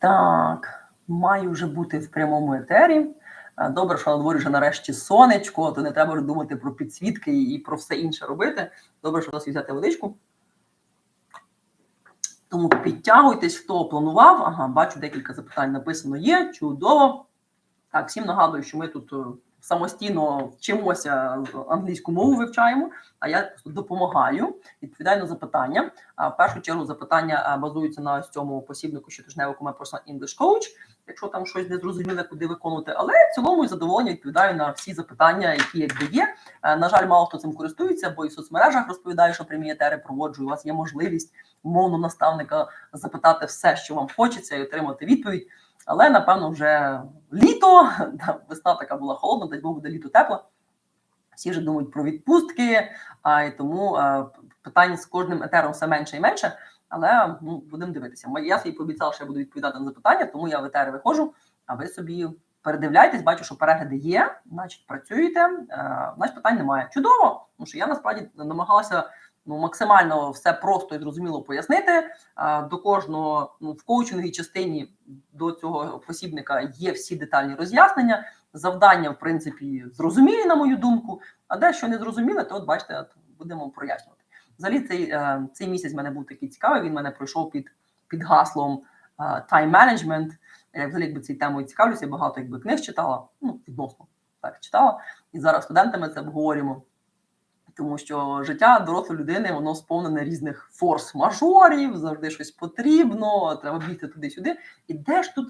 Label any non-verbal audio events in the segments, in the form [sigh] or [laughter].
Так, маю вже бути в прямому етері. Е, Добре, що на дворі вже нарешті сонечко, то не треба думати про підсвітки і про все інше робити. Добре, що у нас взяти водичку. Тому підтягуйтесь, хто планував. Ага, бачу, декілька запитань написано є. Чудово. Так, всім нагадую, що ми тут е, самостійно вчимося англійську мову вивчаємо, а я допомагаю, відповідаю на запитання. А в першу чергу запитання базуються на ось цьому посібнику щотижневику My Personal English Coach, якщо там щось не зрозуміле, куди виконувати. Але в цілому із задоволенням відповідаю на всі запитання, які якби є. На жаль, мало хто цим користується, бо і в соцмережах розповідаю, що прямі етери проводжу. У вас є можливість умовно наставника запитати все, що вам хочеться, і отримати відповідь. Але напевно вже літо, [laughs] весна така була холодна, дай Бог буде літо тепло. Всі вже думають про відпустки, а і тому е, питань з кожним етером все менше і менше. Але ну, будемо дивитися. Я собі пообіцяла, що я буду відповідати на запитання, тому я в етери виходжу, а ви собі передивляйтесь, бачу, що перегляди є, значить працюєте, е, значить питань немає. Чудово, тому що я насправді намагалася ну, максимально все просто і зрозуміло пояснити. До кожного ну, в коучинговій частині до цього посібника є всі детальні роз'яснення. Завдання, в принципі, зрозумілі, на мою думку. А де що не зрозуміле, то от бачите, будемо прояснювати. Взагалі, цей, е, цей місяць в мене був такий цікавий. Він мене пройшов під, під гаслом е, time management. Я взагалі якби цією темою цікавлюся, багато якби книг читала, ну відносно так читала. І зараз студентами це обговорюємо. Тому що життя дорослої людини воно сповнене різних форс-мажорів, завжди щось потрібно, треба бігти туди-сюди. І де ж тут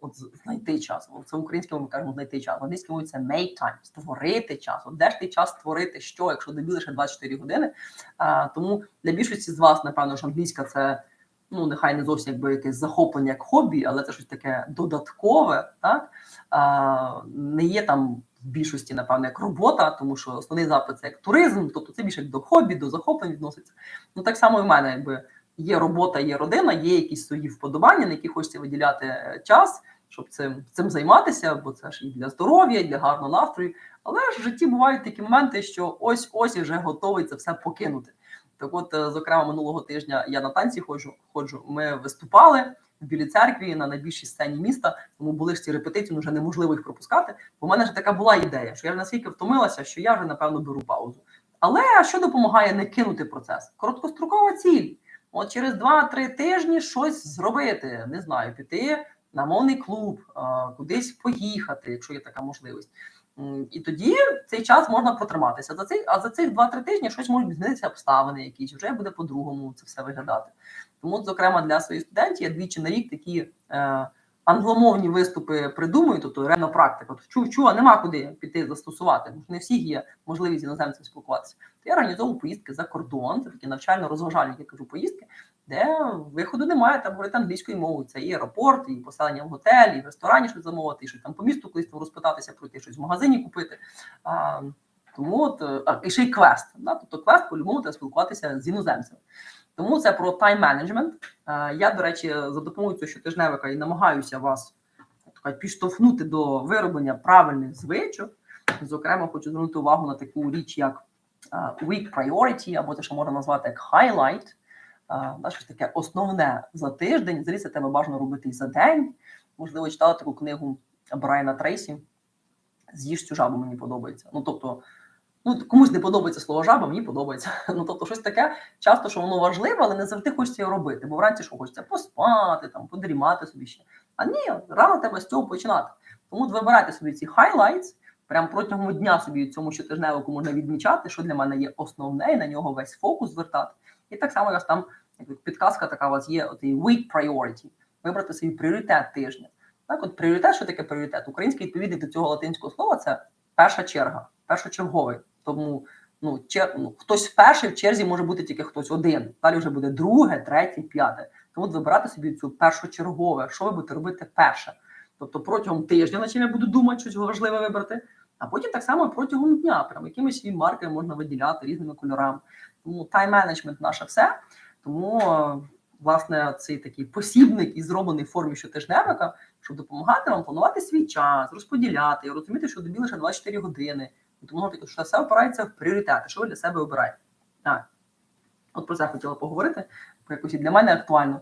от знайти час? Це українською ми кажемо знайти час. В англійській це make time, створити час. От де ж ти час створити що, якщо добі лише 24 години? А, тому для більшості з вас, напевно, що англійська це. Ну, нехай не зовсім якби якесь захоплення як хобі, але це щось таке додаткове, так а, не є там в більшості, напевно, як робота, тому що основний запит це як туризм, тобто це більше до хобі, до захоплень відноситься. Ну так само і в мене, якби є робота, є родина, є якісь свої вподобання, на які хочеться виділяти е, час, щоб цим цим займатися, бо це ж і для здоров'я, і для гарного настрою. Але ж в житті бувають такі моменти, що ось ось вже готовий це все покинути. Так, от, е, зокрема, минулого тижня я на танці ходжу. ходжу. Ми виступали в білій церкві на найбільшій сцені міста. Тому були ж ці репетиції, ну вже неможливо їх пропускати. Бо в мене ж така була ідея, що я вже настільки втомилася, що я вже напевно беру паузу. Але що допомагає не кинути процес? Короткострокова ціль. От через 2-3 тижні щось зробити. Не знаю, піти на мовний клуб, кудись поїхати, якщо є така можливість. І тоді цей час можна протриматися. За цей, а за цих 2-3 тижні щось можуть змінитися обставини якісь, вже буде по-другому це все виглядати. Тому, зокрема, для своїх студентів я двічі на рік такі е, англомовні виступи придумую, тобто реально практика. От чув, чув, а нема куди піти застосувати. тому Не всіх є можливість з іноземцем спілкуватися. То я організовую поїздки за кордон, це такі навчально-розважальні, я кажу, поїздки, де виходу немає, там говорити англійською мовою. Це і аеропорт, і поселення в готелі, і в ресторані щось замовити, і щось там по місту колись там розпитатися пройти, щось в магазині купити. А, тому от, е, а, і ще й квест. Да? Тобто квест по-любому треба спілкуватися з іноземцями. Тому це про тайм менеджмент. Я, до речі, за допомогою цього щотижневика і намагаюся вас так підштовхнути до вироблення правильних звичок. Зокрема, хочу звернути увагу на таку річ, як а, week priority, або те, що можна назвати як highlight. Да, щось таке основне за тиждень. Взагалі це тебе бажано робити і за день. Можливо, читала таку книгу Брайана Трейсі. З'їж цю жабу мені подобається. Ну тобто, ну комусь не подобається слово жаба, мені подобається. [laughs] Ну тобто, щось таке часто, що воно важливе, але не завжди хочеться його робити. Бо вранці що хочеться поспати, там, подрімати собі ще. А ні, рано треба з цього починати. Тому вибирайте собі ці highlights, прям протягом дня собі цьому щотижневику можна відмічати, що для мене є основне, і на нього весь фокус звертати. І так само, як там як підказка така у вас є, от week priority, вибрати свій пріоритет тижня. Так, от пріоритет, що таке пріоритет? Український відповідник до цього латинського слова це перша черга, першочерговий. Тому ну, чер... ну, хтось перший в черзі може бути тільки хтось один. Далі вже буде друге, третє, п'яте. Тому от вибирати собі цю першочергове, що ви будете робити перше. Тобто протягом тижня, над чим я буду думати, щось важливе вибрати, а потім так само протягом дня, прям якимись свої маркери можна виділяти різними кольорами. Тому тайм-менеджмент наше все. Тому, е, власне, цей такий посібник і зроблений в формі щотижневика, щоб допомагати вам планувати свій час, розподіляти розуміти, що добі лише 24 години. Тому що все опирається в пріоритети, що ви для себе обираєте. От про це хотіла поговорити, якось і для мене актуально.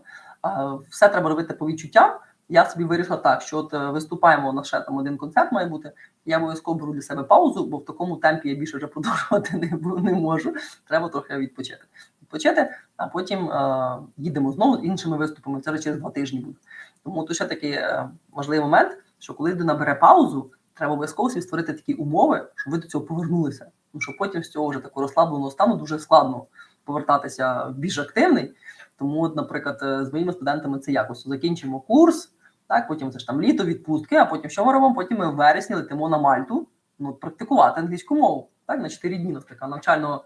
Все треба робити по відчуттям. я собі вирішила так, що от е, виступаємо на ще там один концерт має бути. Я обов'язково беру для себе паузу, бо в такому темпі я більше вже [laughs] продовжувати не, не можу. Треба трохи відпочити. Відпочити, а потім е, їдемо знову іншими виступами. Це вже через два тижні буде. Тому тут ще такий е, важливий момент, що коли людина бере паузу, треба обов'язково собі створити такі умови, щоб ви до цього повернулися. Тому що потім з цього вже такого розслабленого стану дуже складно повертатися в більш активний. Тому, от, наприклад, е, з моїми студентами це якось закінчимо курс, так, потім це ж там літо, відпустки, а потім що ми робимо? Потім ми в вересні летимо на Мальту, ну, практикувати англійську мову. Так, на 4 дні така навчально,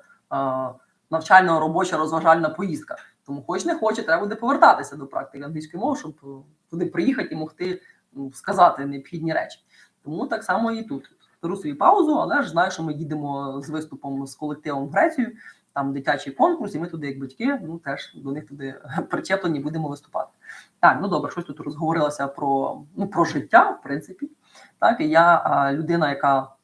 навчально робоча розважальна поїздка. Тому хоч не хоче, треба буде повертатися до практики англійської мови, щоб е, туди приїхати і могти сказати необхідні речі. Тому так само і тут. Беру собі паузу, але ж знаю, що ми їдемо з виступом з колективом в Грецію, там дитячий конкурс, і ми туди, як батьки, ну теж до них туди [laughs] причеплені будемо виступати. Так, ну добре, щось тут розговорилося про, ну, про життя, в принципі. Так, і я людина, яка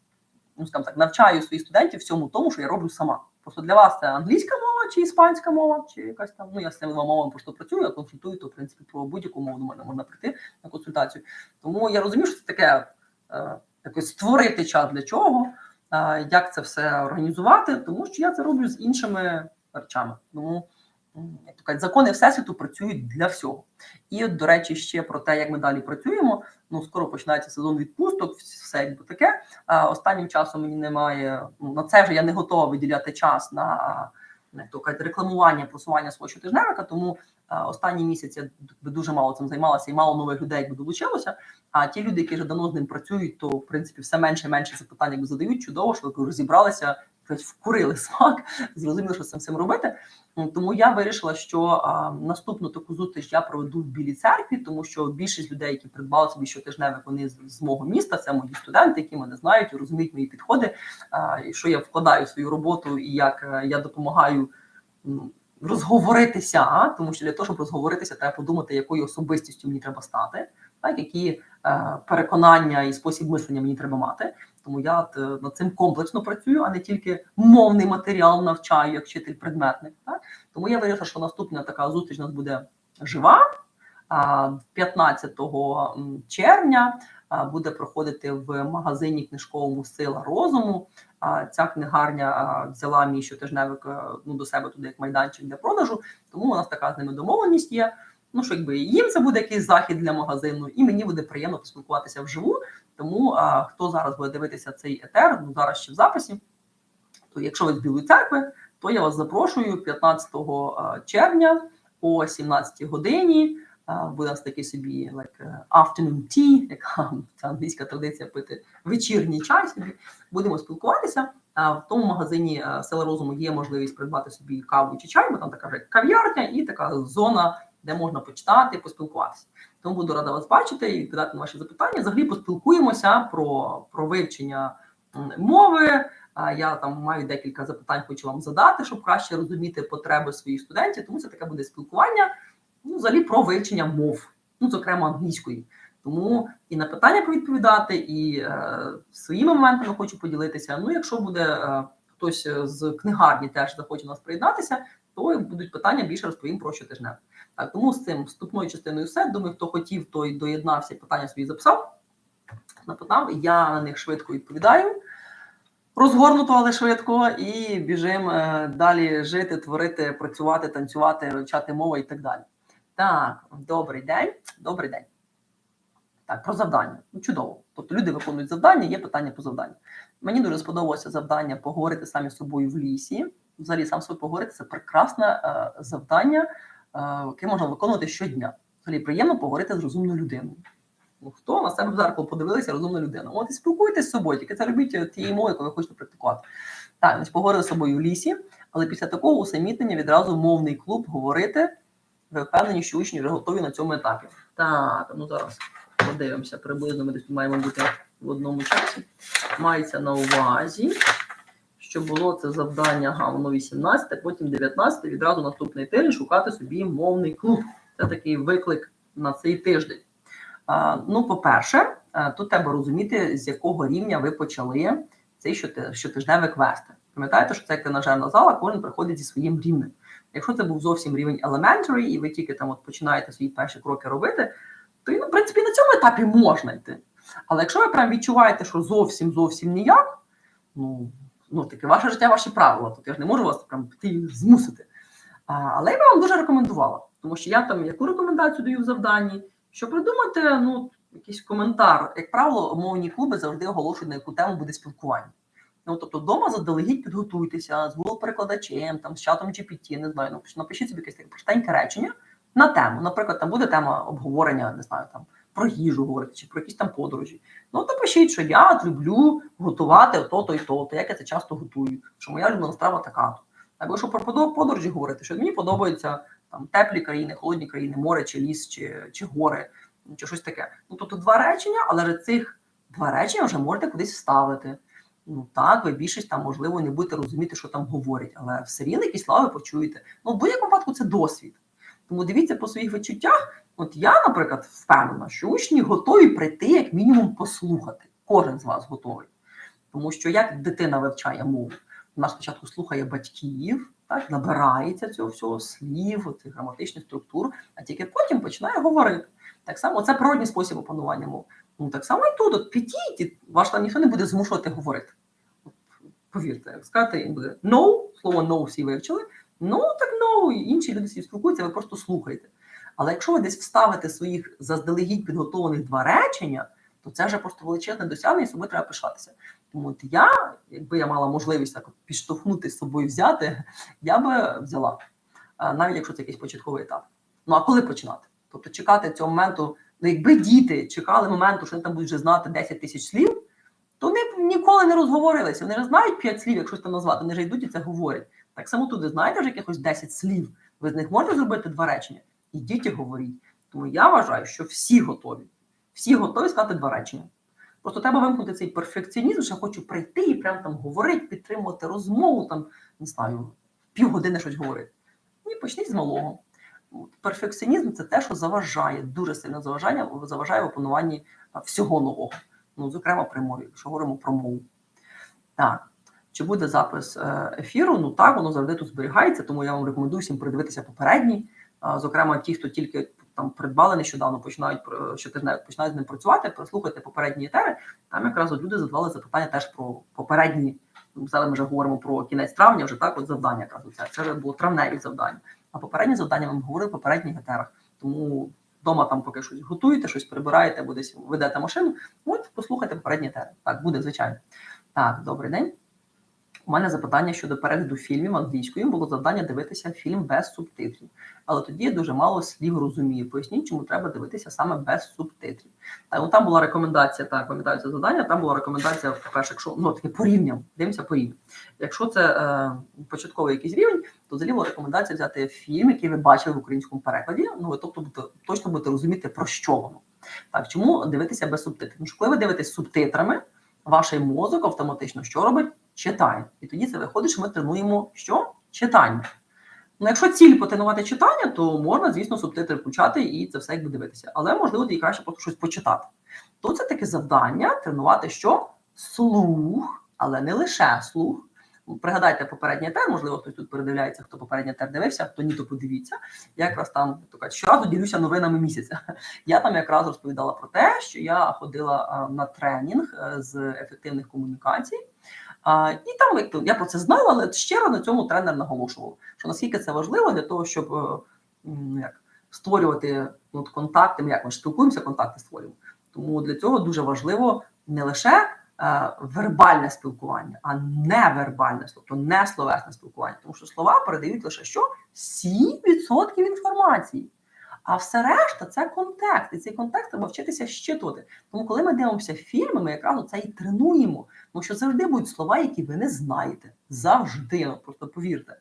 ну, скажімо так, навчаю своїх студентів всьому тому, що я роблю сама. Просто для вас це англійська мова чи іспанська мова, чи якась там. Ну я з цими двома мовами просто працюю, я консультую, то в принципі про будь-яку мову до мене можна прийти на консультацію. Тому я розумію, що це таке е, якось створити час для чого, як це все організувати, тому що я це роблю з іншими речами. Тому як то кажуть, закони всесвіту працюють для всього. І до речі, ще про те, як ми далі працюємо. Ну, скоро починається сезон відпусток, все якби таке. Останнім часом мені немає ну, на це вже я не готова виділяти час на то рекламування, просування свого щотижневика. Тому а, останній місяць я дуже мало цим займалася і мало нових людей якби долучилося. А ті люди, які вже давно з ним працюють, то в принципі все менше і менше запитань якби задають. Чудово, що розібралися, вкурили [laughs] смак, зрозуміли, що з цим робити. Тому я вирішила, що а, наступну таку зустріч я проведу в Білій церкві, тому що більшість людей, які придбали собі щотижневик, вони з, з мого міста, це мої студенти, які мене знають, розуміють мої підходи, а, і що я вкладаю в свою роботу і як е, я допомагаю розговоритися. Тому що для того, щоб розговоритися, треба подумати, якою особистістю мені треба стати, так які е, переконання і спосіб мислення мені треба мати. Тому я е, над цим комплексно працюю, а не тільки мовний матеріал навчаю як вчитель предметник. Так? Тому я вирішила, що наступна така зустріч у нас буде жива. А, 15 червня буде проходити в магазині книжковому Сила розуму. А, Ця книгарня взяла мій щотижневик е, ну, до себе туди як майданчик для продажу, тому у нас така з ними домовленість є. Ну, що якби їм це буде якийсь захід для магазину, і мені буде приємно поспілкуватися вживу. Тому а, хто зараз буде дивитися цей етер, ну зараз ще в записі, то якщо ви з Білої церкви, то я вас запрошую 15 червня о 17 годині. Буде у нас такий собі like, е, afternoon tea, яка [laughs] це англійська традиція пити вечірній чай собі. Будемо спілкуватися. В тому магазині е, Села Розуму є можливість придбати собі каву чи чай, бо там така вже кав'ярня і така зона, де можна почитати, поспілкуватися. Тому буду рада вас бачити і відповідати на ваші запитання. Взагалі поспілкуємося про, про вивчення мови. Я там маю декілька запитань, хочу вам задати, щоб краще розуміти потреби своїх студентів. Тому це таке буде спілкування ну, взагалі про вивчення мов, ну, зокрема англійської. Тому і на питання повідповідати, і е, своїми моментами хочу поділитися. Ну, якщо буде е, хтось з книгарні теж захоче нас приєднатися, то будуть питання більше розповім про щотижневе. Так, тому з цим вступною частиною все. Думаю, хто хотів, той доєднався питання свої записав. Напитав, я на них швидко відповідаю. Розгорнуто, але швидко, і біжимо е, далі жити, творити, працювати, танцювати, вивчати мову і так далі. Так, добрий день. Добрий день. Так, про завдання. Ну, чудово. Тобто люди виконують завдання, є питання по завданню. Мені дуже сподобалося завдання поговорити самі з собою в лісі. Взагалі, сам собою поговорити це прекрасне е, завдання, е, яке можна виконувати щодня. Взагалі приємно поговорити з розумною людиною. Ну, хто на себе в зеркало подивилися, розумна людина. От і спілкуйтесь з собою, тільки це робіть тією мовою, яку ви хочете практикувати. Так, значить, поговорили з собою в лісі, але після такого усамітнення відразу мовний клуб говорити. Ви впевнені, що учні вже готові на цьому етапі. Так, ну зараз подивимося, приблизно ми десь маємо бути в одному часі. Мається на увазі, що було це завдання, ага, воно 18, потім 19, відразу наступний тиждень шукати собі мовний клуб. Це такий виклик на цей тиждень. А, ну, по-перше, тут треба розуміти, з якого рівня ви почали цей щоти- щотижневик вести. Пам'ятаєте, що це як тренажерна зала, кожен приходить зі своїм рівнем. Якщо це був зовсім рівень elementary, і ви тільки там от починаєте свої перші кроки робити, то і, в принципі, на цьому етапі можна йти. Але якщо ви прям відчуваєте, що зовсім зовсім ніяк, ну, ну таке ваше життя, ваші правила. Тут я ж не можу вас прям піти змусити. А, але я би вам дуже рекомендувала, тому що я там яку рекомендацію даю в завданні, що придумати ну, якийсь коментар. Як правило, мовні клуби завжди оголошують, на яку тему буде спілкування. Ну, тобто, вдома заздалегідь підготуйтеся з Google перекладачем, там з чатом GPT, не знаю, ну, напишіть собі якесь таке простеньке речення на тему. Наприклад, там буде тема обговорення, не знаю, там про їжу говорити чи про якісь там подорожі. Ну, то пишіть, що я люблю готувати то-то і то-то, як я це часто готую, що моя улюблена страва така. Або якщо про подорожі говорити, що мені подобаються там теплі країни, холодні країни, море чи ліс, чи, чи гори, чи щось таке. Ну, тобто два речення, але цих два речення вже можете кудись вставити. Ну так, ви більшість там, можливо, не будете розуміти, що там говорять, але все рівно якісь слова почуєте. Ну, в будь-якому випадку це досвід. Тому дивіться по своїх відчуттях. От я, наприклад, впевнена, що учні готові прийти як мінімум послухати. Кожен з вас готовий. Тому що як дитина вивчає мову, вона спочатку слухає батьків, так, набирається цього всього слів, цих граматичних структур, а тільки потім починає говорити. Так само це природній спосіб опанування мов. Ну так само і тут, от підіть, ваш там ніхто не буде змушувати говорити. Повірте, сказати, їм буде no, слово no всі вивчили, ну так no, інші люди всі спілкуються, ви просто слухаєте. Але якщо ви десь вставите своїх заздалегідь підготовлених два речення, то це вже просто величезне досягнення, і собою треба пишатися. Тому от я, якби я мала можливість так підштовхнути з собою взяти, я би взяла, навіть якщо це якийсь початковий етап. Ну а коли починати? Тобто чекати цього моменту, ну якби діти чекали моменту, що вони там будуть вже знати 10 тисяч слів, то вони ніколи не розговорилися. Вони ж знають 5 слів, якщо там назвати, вони вже йдуть і це говорять. Так само тут ви знаєте вже якихось 10 слів. Ви з них можете зробити два речення? Ідіть і говоріть. Тому я вважаю, що всі готові. Всі готові сказати два речення. Просто треба вимкнути цей перфекціонізм, що я хочу прийти і прям там говорити, підтримувати розмову, там, не знаю, півгодини щось говорити. Ні, почніть з малого. Перфекціонізм це те, що заважає, дуже сильно заважає, заважає в опануванні всього нового. Ну, зокрема, при мові, якщо говоримо про мову. Так. Чи буде запис е, ефіру? Ну так, воно завжди тут зберігається, тому я вам рекомендую всім придивитися попередній. Зокрема, ті, хто тільки там придбали нещодавно, починають щотижня починають з ним працювати, прослухайте попередні етери. Там якраз от люди задавали запитання теж про попередні. Зараз ми вже говоримо про кінець травня, вже так, от завдання якраз. Це вже було травневі завдання. А попередні завдання вам говорили в попередніх етерах. Тому вдома там поки щось готуєте, щось прибираєте, або десь ведете машину. От послухайте попередні термін. Так, буде, звичайно. Так, добрий день. У мене запитання щодо перегляду фільмів англійською було завдання дивитися фільм без субтитрів. Але тоді я дуже мало слів розумію. Поясніть, чому треба дивитися саме без субтитрів. Так, ну, там була рекомендація, так, пам'ятаю це завдання. Там була рекомендація, по-перше, якщо ну таке порівняно, дивимося порівняно. Якщо це е, початковий якийсь рівень, то взагалі була рекомендація взяти фільм, який ви бачили в українському перекладі. Ну ви тобто будете, точно будете розуміти про що воно. Так, чому дивитися без субтитрів? Тому що коли ви дивитесь субтитрами, ваш мозок автоматично що робить? Читає. І тоді це виходить, що ми тренуємо що? Читання. Ну, якщо ціль потренувати читання, то можна, звісно, субтитри включати і це все якби дивитися. Але можливо, тоді краще просто щось почитати. То це таке завдання тренувати що? Слух, але не лише слух. Пригадайте попередній етер, можливо, хтось тут передивляється, хто попередній етер дивився, хто ні, то подивіться. Я якраз там така щоразу ділюся новинами місяця. [laughs] Я там якраз розповідала про те, що я ходила на тренінг е, з ефективних комунікацій. І там я про це знала, але щиро на цьому тренер наголошував, що наскільки це важливо для того, щоб е, як, створювати ну, контакти. Ми як ми спілкуємося, контакти створюємо. Тому для цього дуже важливо не лише е, вербальне спілкування, а невербальне, тобто не словесне спілкування. Тому що слова передають лише що 7% інформації. А все решта це контекст, і цей контекст треба вчитися щитувати. Тому, коли ми дивимося фільми, ми якраз це і тренуємо. Тому що завжди будуть слова, які ви не знаєте. Завжди, просто повірте,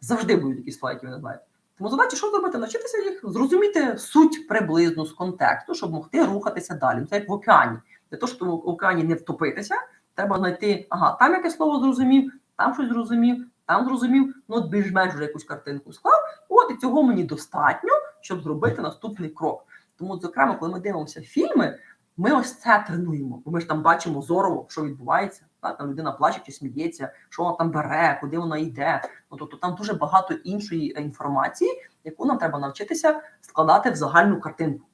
завжди будуть якісь слова, які ви не знаєте. Тому задача, що зробити? Навчитися їх зрозуміти суть приблизно з контексту, щоб могти рухатися далі. Це як в океані. Для того, щоб в океані не втопитися, треба знайти, ага, там яке слово зрозумів, там щось зрозумів, там зрозумів, ну більш-менш вже якусь картинку склав. От і цього мені достатньо, щоб зробити наступний крок. Тому, зокрема, коли ми дивимося фільми, ми ось це тренуємо, бо ми ж там бачимо зорово, що відбувається. Так, там людина плаче чи сміється, що вона там бере, куди вона йде. Ну тобто там дуже багато іншої е, інформації, яку нам треба навчитися складати в загальну картинку.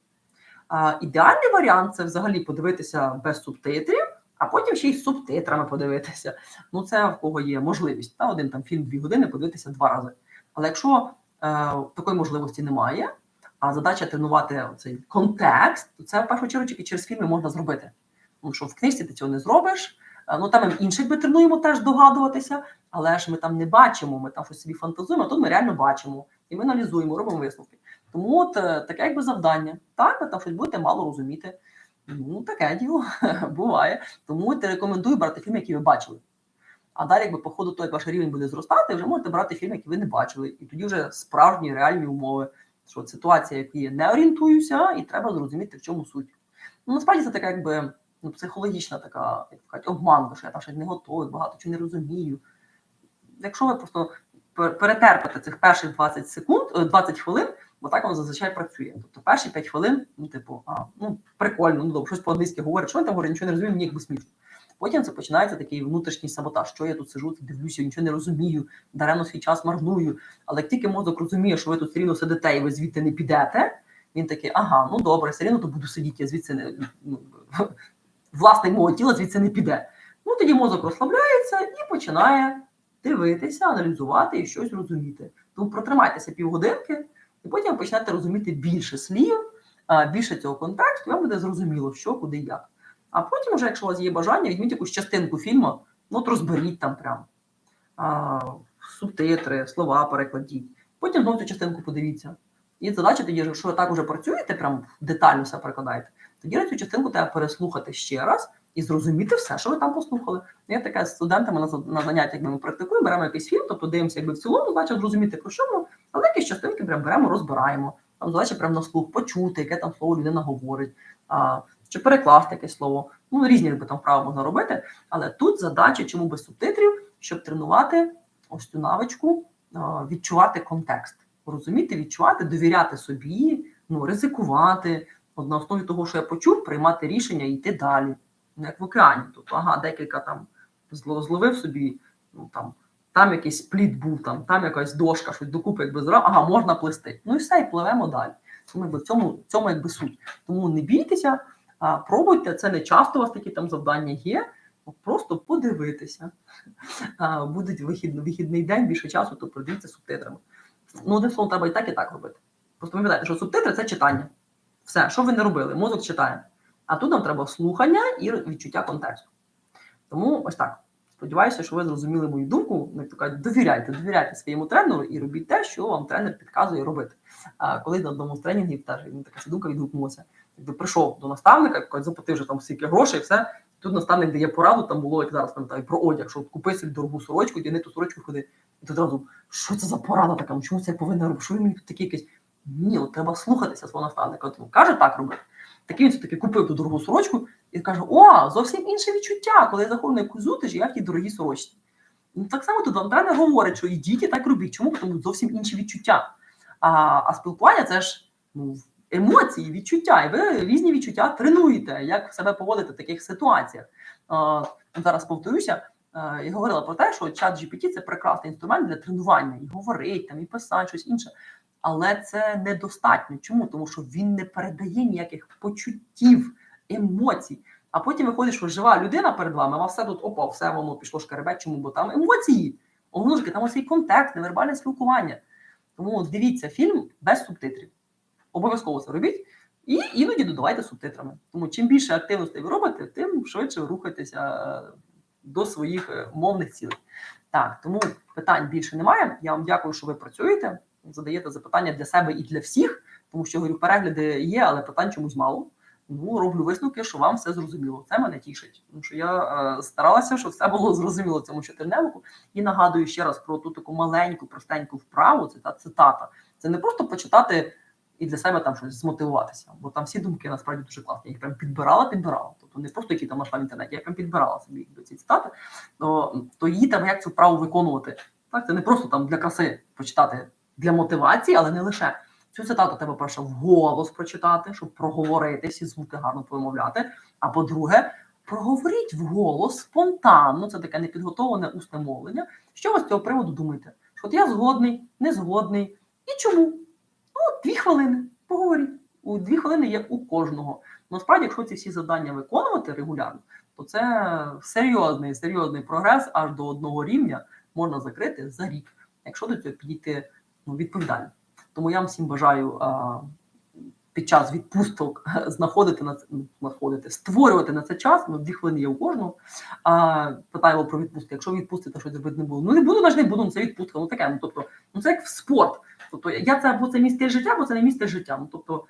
А, ідеальний варіант це взагалі подивитися без субтитрів, а потім ще й з субтитрами подивитися. Ну, це в кого є можливість. Та один там фільм дві години подивитися два рази. Але якщо е, такої можливості немає, а задача тренувати цей контекст, то це в першу чергу тільки через фільми можна зробити. Тому що в книжці ти цього не зробиш. Е, Ну там інших би тренуємо теж догадуватися, але ж ми там не бачимо, ми там щось собі фантазуємо, а тут ми реально бачимо. І ми аналізуємо, робимо висновки. Тому от е, таке якби завдання. Так, ви там щось будете мало розуміти. Ну, таке діло [laughs] буває. Тому я рекомендую брати фільми, які ви бачили. А далі, якби по ходу як ваш рівень буде зростати, вже можете брати фільми, які ви не бачили. І тоді вже справжні реальні умови. Що ситуація, в я не орієнтуюся, і треба зрозуміти, в чому суть. Ну, насправді це така, якби ну, психологічна така, як кажуть, обманка, що я там щось не готовий, багато чого не розумію. Якщо ви просто перетерпите цих перших 20 секунд, е, 20 хвилин, бо так воно зазвичай працює. Тобто перші 5 хвилин, ну, типу, а, ну, прикольно, ну добре, щось по-англійськи говорить, що він там говорить, нічого не розумію, мені якби смішно. Потім це починається такий внутрішній саботаж, що я тут сижу, дивлюся, нічого не розумію, даремно свій час марную. Але як тільки мозок розуміє, що ви тут все рівно сидите і ви звідти не підете, він такий, ага, ну добре, все рівно то буду сидіти, я звідси не ну, [laughs] власник мого тіла звідси не піде. Ну тоді мозок розслабляється і починає дивитися, аналізувати і щось розуміти. Тому протримайтеся півгодинки, і потім ви почнете розуміти більше слів, більше цього контексту, і вам буде зрозуміло, що, куди, як. А потім, вже, якщо у вас є бажання, візьміть якусь частинку фільму, ну от розберіть там прям а, субтитри, слова перекладіть. Потім знову цю частинку подивіться. І задача тоді, якщо ви так вже працюєте, прям детально все перекладаєте, тоді на цю частинку треба переслухати ще раз і зрозуміти все, що ви там послухали. Я така з студентами на, на заняттях, якби ми практикуємо, беремо якийсь фільм, тобто дивимося якби в цілому, значить зрозуміти про що воно, але якісь частинки прям беремо, розбираємо. Там задача прямо на слух почути, яке там слово людина говорить, а, чи перекласти якесь слово. Ну, різні якби там вправи можна робити. Але тут задача, чому без субтитрів, щоб тренувати ось цю навичку, відчувати контекст, розуміти, відчувати, довіряти собі, ну, ризикувати. От на основі того, що я почув, приймати рішення і йти далі. Ну, як в океані. Тобто, ага, декілька там зловив собі, ну там, там якийсь плід був, там, там якась дошка, щось докупи, якби зрав, ага, можна плисти. Ну і все, і пливемо далі. Тому якби в цьому, в цьому якби суть. Тому не бійтеся, пробуйте, це не часто у вас такі там завдання є. Просто подивитися. [laughs] А, буде вихід, вихідний день, більше часу, то придивіться субтитрами. Ну, одним словом, треба і так, і так робити. Просто пам'ятайте, що субтитри це читання. Все, що ви не робили, мозок читає. А тут нам треба слухання і відчуття контексту. Тому ось так. Сподіваюся, що ви зрозуміли мою думку. Кажуть, довіряйте, довіряйте своєму тренеру і робіть те, що вам тренер підказує робити. А коли на одному з тренінгів теж така ця думка відгукнулася. Якби прийшов до наставника, заплатив вже там стільки грошей, все. Тут наставник дає пораду, там було, як зараз пам'ятаю, про одяг, що купи собі дорогу сорочку, дяни ту сорочку ходи. І ти одразу, що це за порада така? Ну, Чому це я повинен робити? Що він мені тут такі якісь? Ні, от треба слухатися свого наставника. От він каже так робити. Такий він все-таки купив ту дорогу сорочку і каже: О, зовсім інше відчуття, коли я заходжу на якусь і я в тій дорогій сорочці. Ну, так само тут вам тренер говорить, що і так робіть. Чому? Тому зовсім інші відчуття. А, а спілкування це ж ну, емоції, відчуття. І ви різні відчуття тренуєте, як себе поводити в таких ситуаціях. Зараз повторюся. а, Я говорила про те, що чат GPT це прекрасний інструмент для тренування і говорить там, і писати щось інше. Але це недостатньо. Чому? Тому що він не передає ніяких почуттів, емоцій. А потім виходить, що жива людина перед вами, а все тут опа, все воно пішло шкаребет, чому? Бо там емоції. Воно там ось цей контекст, невербальне спілкування. Тому дивіться фільм без субтитрів. Обов'язково це робіть. І іноді додавайте субтитрами. Тому чим більше активностей ви робите, тим швидше ви рухаєтеся е, до своїх е, мовних цілей. Так, тому питань більше немає. Я вам дякую, що ви працюєте, задаєте запитання для себе і для всіх, тому що говорю, перегляди є, але питань чомусь мало. Ну, роблю висновки, що вам все зрозуміло. Це мене тішить. Тому що я е, старалася, щоб все було зрозуміло цьому щотижневику. І нагадую ще раз про ту таку маленьку, простеньку вправу. Це та цитата. Це не просто почитати і для себе там щось змотивуватися, бо там всі думки насправді дуже класні. Я їх прям підбирала, підбирала. Тобто не просто які там знайшла в інтернеті, я прям підбирала собі якби, ці цитати. То, то її треба як цю вправу виконувати. Так, це не просто там для краси почитати для мотивації, але не лише. Цю цитату треба перше вголос прочитати, щоб проговорити, всі звуки гарно промовляти. А по-друге, проговоріть вголос спонтанно, це таке непідготовлене усне мовлення. Що ви з цього приводу думаєте? Що от я згодний, не згодний. І чому? Ну, дві хвилини, поговоріть. У дві хвилини є у кожного. Насправді, якщо ці всі завдання виконувати регулярно, то це серйозний, серйозний прогрес аж до одного рівня можна закрити за рік, якщо до цього підійти ну, відповідально. Тому я вам всім бажаю а, під час відпусток [laughs] знаходити на це ну, знаходити, створювати на це час. Ну, дві хвилини є у кожного. А, питаємо про відпустки. Якщо відпустити, щось зробити не буду. Ну не буду, значить не буду, ну це відпустка. Ну таке. Ну тобто, ну це як в спорт. Тобто я це або це мій життя, або це не стиль життя. Ну тобто,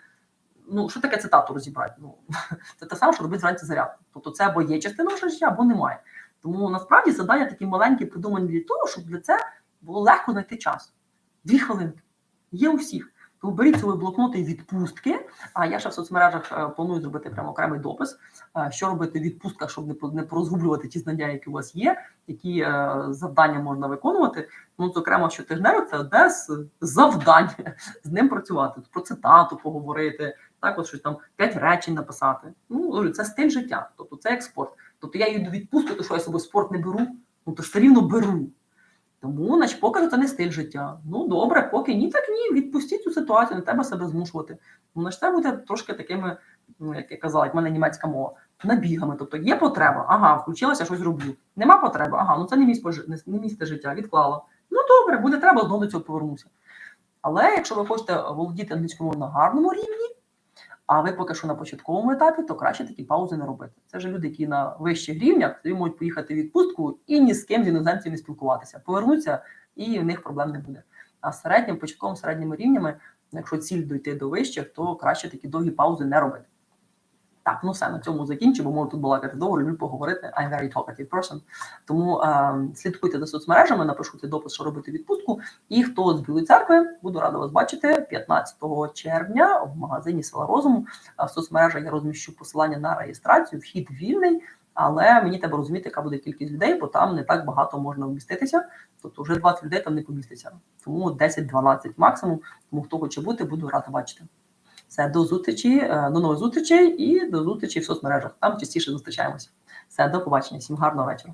ну що таке цитату розібрати? Ну [laughs] це те саме, що робити зранці зарядку. Тобто, це або є частина вашого життя, або немає. Тому насправді завдання такі маленькі, придумані для того, щоб для це було легко знайти час. Дві хвилинки. Є у всіх. Тому беріть свої блокноти відпустки. А я ще в соцмережах е, планую зробити прямо окремий допис, е, що робити в відпустках, щоб не по- порозгублювати ті знання, які у вас є, які е, завдання можна виконувати. Ну, зокрема, щотижнево це одне з завдань з ним працювати, про цитату поговорити, так, от щось там п'ять речень написати. Ну, це стиль життя, тобто це як спорт. Тобто я йду відпустку, то що я собі спорт не беру, ну то ж все рівно беру. Тому, значить, поки це не стиль життя. Ну добре, поки ні, так ні. Відпустіть цю ситуацію, не треба себе змушувати. Ну, значить, це буде трошки такими, ну як я казала, як в мене німецька мова, набігами. Тобто є потреба, ага, включилася, щось роблю. Нема потреби, ага, ну це не місце, не місце життя, відклала. Ну добре, буде треба, знову до цього повернуся. Але якщо ви хочете володіти англійською мовою на гарному рівні, а ви поки що на початковому етапі, то краще такі паузи не робити. Це вже люди, які на вищих рівнях тобі можуть поїхати в відпустку і ні з ким з іноземців не спілкуватися. Повернуться, і в них проблем не буде. А середнім, початковим середніми рівнями, якщо ціль дойти до вищих, то краще такі довгі паузи не робити. Так, ну все, на цьому закінчу, бо можу тут балакати довго, люблю поговорити. I'm very talkative person. Тому е, слідкуйте за соцмережами, напишу цей допис, що робити відпустку. І хто з Білої церкви, буду рада вас бачити 15 червня в магазині Села Розуму. В соцмережах я розміщу посилання на реєстрацію, вхід вільний. Але мені треба розуміти, яка буде кількість людей, бо там не так багато можна вміститися. Тобто вже 20 людей там не поміститься. Тому 10-12 максимум. Тому хто хоче бути, буду рада бачити. Все, до зустрічі, е, до нових зустрічей і до зустрічі в соцмережах. Там частіше зустрічаємося. Все, до побачення. Всім гарного вечора.